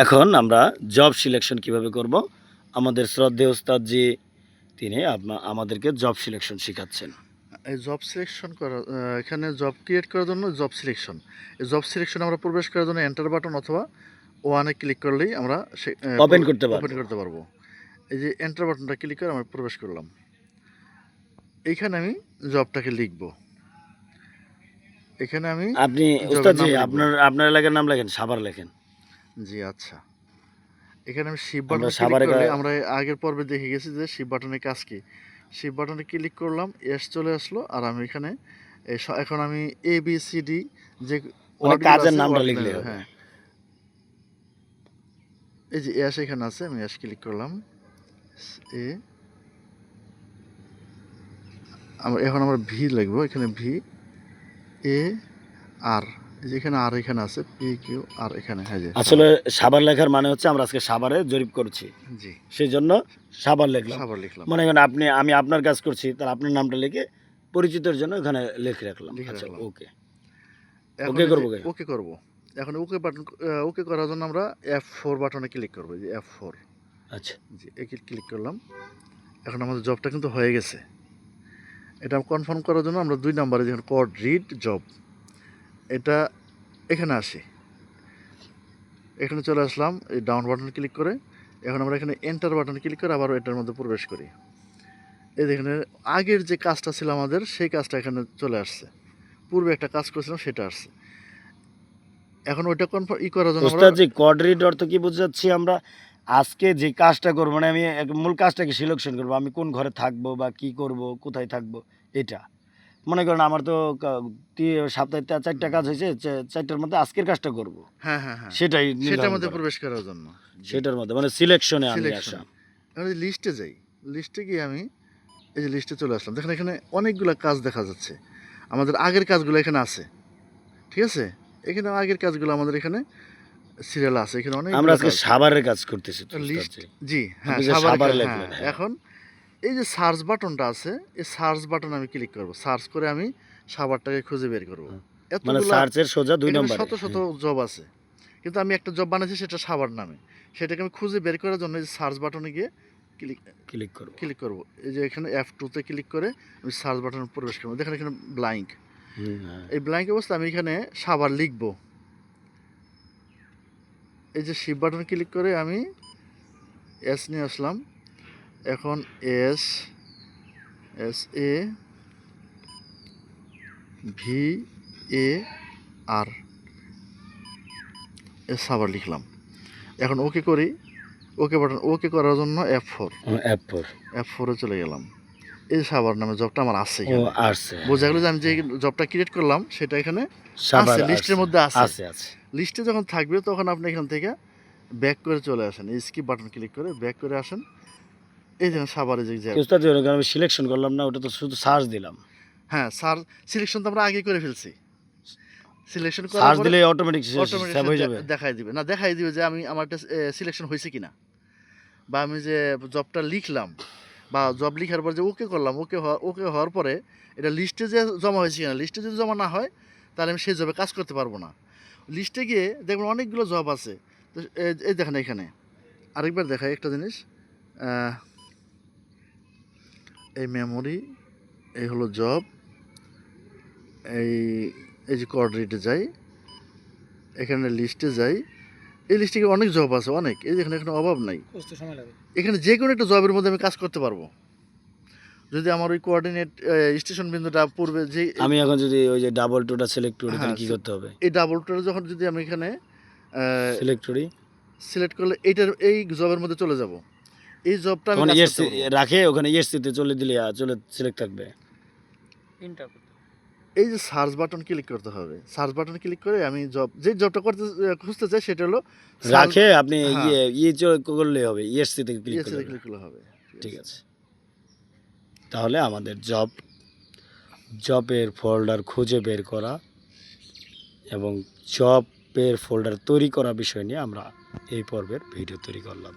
এখন আমরা job selection কীভাবে করব? আমাদের শ্রদ্ধেয় ওস্তাদ জি তিনি আমাদেরকে জব সিলেকশন শেখাচ্ছেন। এই জব সিলেকশন করা এখানে জব ক্রিয়েট করার জন্য জব সিলেকশন এই জব সিলেকশন আমরা প্রবেশ করার জন্য এন্টার বাটন অথবা ওয়ানে ক্লিক করলেই আমরা Open করতে পারব। ওপেন করতে পারব। এই যে এন্টার বাটনটা ক্লিক করে আমরা প্রবেশ করলাম। এইখানে আমি জবটাকে লিখব। এখানে আমি আপনি আপনার আপনার এলাকার নাম লেখেন সাভার লেখেন। জি আচ্ছা। এখানে আমি আমরা বাটন আমরা আগের পর্বে দেখে গেছি যে শিপ বাটনের কাজ কি। শিপ বাটনে ক্লিক করলাম এস চলে আসলো আর আমি এখানে এই এখন আমি এ বি সি ডি যে wordগুলো কাজের নামটা লিখলে হ্যাঁ। এই যে এস এখানে আছে আমি এস ক্লিক করলাম। এ আমরা এখন আমরা ভি লিখব এখানে ভি এ আর এই যে এখানে আর এখানে আছে পি কিউ আর এখানে হ্যাঁ আসলে সাভার লেখার মানে হচ্ছে আমরা আজকে সাভারে জরিপ করছি। জি। সেই জন্য সাভার লিখলাম। সাবার লিখলাম। মনে করেন আপনি আমি আপনার কাজ করছি তাহলে আপনার নামটা লিখে পরিচিতের জন্য এখানে লিখে রাখলাম। লিখে আচ্ছা রাখলাম। ওকে এখন এই যে করব ওকে করব। এখন ওকে বাটন ওকে করার জন্য আমরা এফ ফোর বাটনে ক্লিক করব যে এফ ফোর আচ্ছা। জি একে ক্লিক করলাম। এখন আমাদের জবটা কিন্তু হয়ে গেছে। এটা কনফার্ম করার জন্য আমরা দুই নাম্বারে যেখানে কড রিড জব এটা এখানে আসি। এখানে চলে আসলাম, এই ডাউন বাটন ক্লিক করে। এখন আমরা এখানে এন্টার বাটন ক্লিক করে আবার এটার মধ্যে প্রবেশ করি। এই দেখেন আগের যে কাজটা ছিল আমাদের, সেই কাজটা এখানে চলে আসছে। পূর্বে একটা কাজ করেছিলাম, সেটা আসছে। এখন ওইটা কনফার্ম ই করার জন্য ওস্তাদ জি কোয়াড্রিট অর্থ কি বুঝাচ্ছি আমরা? আজকে যে কাজটা করব মানে আমি মূল কাজটাকে সিলেকশন করব? আমি কোন ঘরে থাকব বা কি করব? কোথায় থাকব? এটা। মনে করেন আমার তো সপ্তাহে চারটা কাজ হয়েছে চারটার মধ্যে আজকের কাজটা করব। হ্যাঁ হ্যাঁ হ্যাঁ। সেটাই সেটার মধ্যে প্রবেশ করার জন্য। সেটার মধ্যে মানে সিলেকশনে আমি. আসা। লিস্টে যাই। লিস্টে গিয়ে আমি এই যে লিস্টে চলে আসলাম। দেখেন এখানে অনেকগুলো কাজ দেখা যাচ্ছে। আমাদের আগের কাজগুলো এখানে আছে। ঠিক আছে? এখানে আগের কাজগুলো আমাদের এখানে সিরিয়াল আছে। এখানে অনেক আমরা আজকে সাভারের কাজ করতেছি লিস্ট জি। হ্যাঁ লিখলেন, হ্যাঁ, হ্যাঁ। এখন এই যে সার্চ বাটনটা আছে এই সার্চ বাটন আমি ক্লিক করব। সার্চ করে আমি সাভারটাকে খুঁজে বের করব। হুম। মানে সার্চের সোজা দুই নম্বর। শত শত জব আছে। কিন্তু আমি একটা জব বানাইছি সেটা সাভার নামে। সেটাকে আমি খুঁজে বের করার জন্য এই সার্চ বাটনে গিয়ে ক্লিক ক্লিক করব। ক্লিক করব। এই যে এখানে এফ টুতে ক্লিক করে আমি সার্চ বাটনে প্রবেশ করব। দেখেন এখানে ব্লাইঙ্ক হ্যাঁ। এই ব্লাইঙ্ক অবস্থা আমি এখানে সাভার লিখব। এই যে শিপ বাটন ক্লিক করে আমি এস নিয়ে আসলাম। এখন S S A V A R S Savar লিখলাম। এখন ওকে করি ওকে বাটন ওকে করার জন্য F four app four F ফোরে চলে গেলাম। এই সাবার নামে জবটা আমার আছে আসছে বোঝা গেল যে আমি যে জবটা ক্রিয়েট করলাম সেটা এখানে আছে লিস্টের মধ্যে আছে। আছে আছে। লিস্টে যখন থাকবে তখন আপনি এখান থেকে ব্যাক করে চলে আসেন। স্কিপ বাটন ক্লিক করে ব্যাক করে আসেন। এই দেখেন যে আমি সিলেকশন করলাম না ওটা তো শুধু সার্চ দিলাম। হ্যাঁ স্যার সিলেকশন তো আমরা আগে করে ফেলছি। সিলেকশন সার্চ দিলে অটোমেটিক সেভ হয়ে যাবে। দেখাই দিবে। না দেখাই দিবে যে আমি আমার সিলেকশন হয়েছে কিনা। বা আমি যে জবটা লিখলাম বা জব লিখার পর যে ওকে করলাম ওকে ওকে হওয়ার পরে এটা লিস্টে যে জমা হয়েছে কিনা লিস্টে যদি জমা না হয় তাহলে আমি সেই জবে কাজ করতে পারব না। লিস্টে গিয়ে দেখবেন অনেকগুলো জব আছে। তো এই- দেখেন এখানে। আরেকবার দেখাই একটা জিনিস। আহ, এই মেমোরি এই হলো জব এই এই যে কোঅর্ডিনেটে যাই এখানে লিস্টে যাই এই লিস্টে কি অনেক জব আছে অনেক। এই যে এখানে এখানে অভাব নাই। এখানে যে কোনো একটা জবের মধ্যে আমি কাজ করতে পারব। যদি আমার ওই কোঅর্ডিনেট স্টেশন বিন্দুটা পূর্বে যে আমি এখন যদি ওই যে ডাবল টুটা সিলেক্ট করি তাহলে হ্যাঁ, কি করতে হবে? এই ডাবল টোটা যখন যদি আমি এখানে সিলেক্ট করি। সিলেক্ট করলে এইটার এই জবের মধ্যে চলে যাব। এই জবটা আমি। রাখে ওখানে দিতে চলে দিলে চলে সিলেক্ট থাকবে। এই যে সার্চ বাটন ক্লিক করতে হবে সার্চ বাটন ক্লিক করে আমি জব যে জবটা করতে খুঁজতে চাই সেটা হলো রাখে আপনি হ্যাঁ। ইয়ে ইয়ে চলে করলে হবে ইয়েস দিতে ক্লিক করলে হবে ঠিক আছে। তাহলে আমাদের জব জবের ফোল্ডার খুঁজে বের করা এবং জবের ফোল্ডার তৈরি করা বিষয় নিয়ে আমরা এই পর্বের ভিডিও তৈরি করলাম।